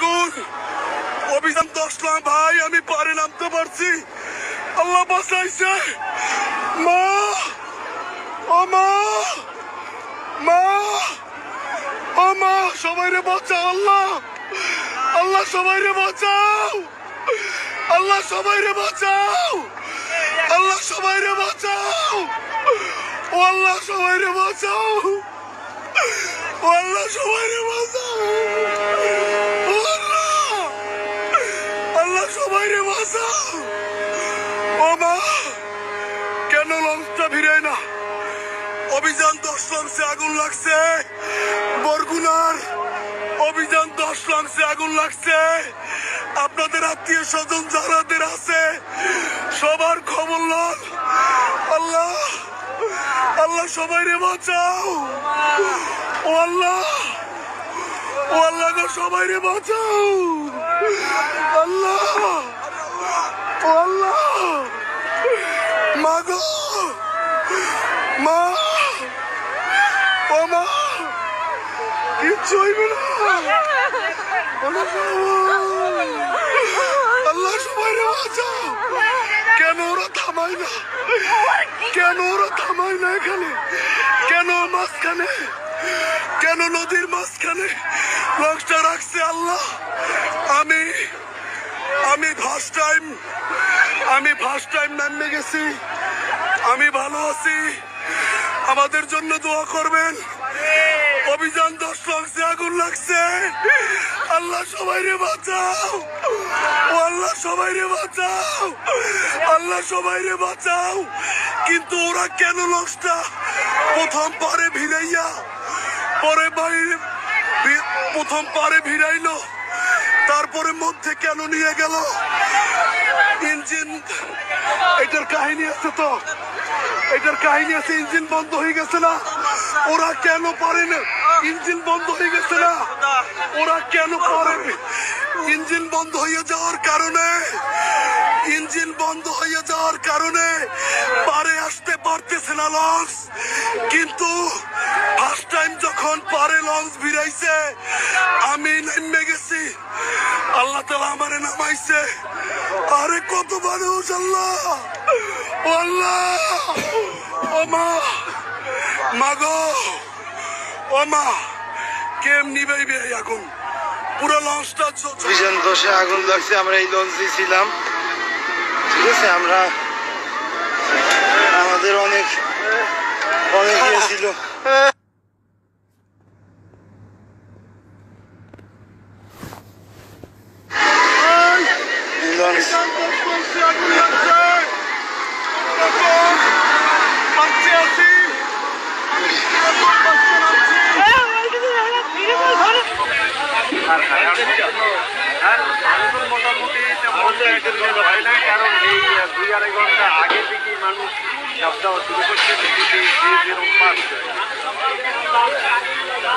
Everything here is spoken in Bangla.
আগুন অভিযান দশলাম ভাই, আমি পারে নামতে পারছি। আল্লাহ বাঁচাইছে। মা, ও মা মা, ও মা, সবাই রে বাঁচাও, আল্লাহ। আল্লাহ, সবাই রে বাঁচাও। আল্লাহ, সবাই রে বাঁচাও। আল্লাহ, সবাই রে বাঁচাও। ও আল্লাহ, সবাই রে বাঁচাও। ও আল্লাহ, সবাই রে ও মা, কেন লঞ্চটা ভিড়ায় না? অভিযান দশ লঞ্চে আগুন লাগছে। বরগুনার অভিযান দশ লঞ্চে আগুন লাগছে। আপনাদের আত্মীয় স্বজন যারাদের আছে, সবার খবর লন। আল্লাহ আল্লাহ সবাই রে বাঁচাও আল্লাহ, ও আল্লাহ সবাই রে বাঁচাও। আল্লাহ ও আল্লাহ মা গো মা! ও মা! কিচ্ছু হইবে না! আল্লাহ সবাই রে বাঁচাও! কেন ওরা থামায় না? কেন ওরা থামায় না এখানে? কেন মাঝখানে? কেন নদীর মাঝখানে? লঞ্চটা রাখছে আল্লাহ। আমি আমি ফার্স্ট টাইম আমি ফার্স্ট টাইম নামে গেছি। আমি ভালো আছি। আমাদের জন্য দোয়া করবেন। অভিযান দশ লক্ষে আগুন লাগছে। আল্লাহ সবাই রে বাঁচাও। ও আল্লাহ সবাই রে বাঁচাও। আল্লাহ সবাই রে বাঁচাও। কিন্তু ওরা কেন লঞ্চটা প্রথম পারে ভিড়াইয়া, পরে বাইরে প্রথম পারে ভিড়াইলো। তারপরে মধ্যে কেন নিয়ে গেল? ইঞ্জিন, এটার কাহিনী আছে তো? এটার কাহিনী আছে, ইঞ্জিন বন্ধ হয়ে গেছে না? ওরা কেন পারে না ইঞ্জিন বন্ধ হয়ে গেছে না? ওরা কেন পারে ইঞ্জিন বন্ধ হয়ে যাওয়ার কারণে, ইঞ্জিন বন্ধ হয়ে যাওয়ার কারণে পারে আসতে পারতেছে না লঞ্চ। কিন্তু ফার্স্ট টাইম যখন পারে লঞ্চ ভিড়াইছে আল্লাহ আমারে নামাইছে। আরে কত মানুষ আল্লাহ আল্লাহ। ও মা। মাগো। ও মা। কেম নিবাইবে এই আগুন? পুরো লঞ্চটা ভিশন দশে আগুন লাগছে, আমরা এই লঞ্চে ছিলাম। ঠিক আছে, আমরা আমাদের অনেক অনেক ইয়ে ছিল। লঞ্চ মোটামুটি তেমন একটা কোনো হয় না কারণ এই দুই আড়াই ঘণ্টা আগে থেকেই মানুষ দেওয়া শুরু করছে যেরকম করানো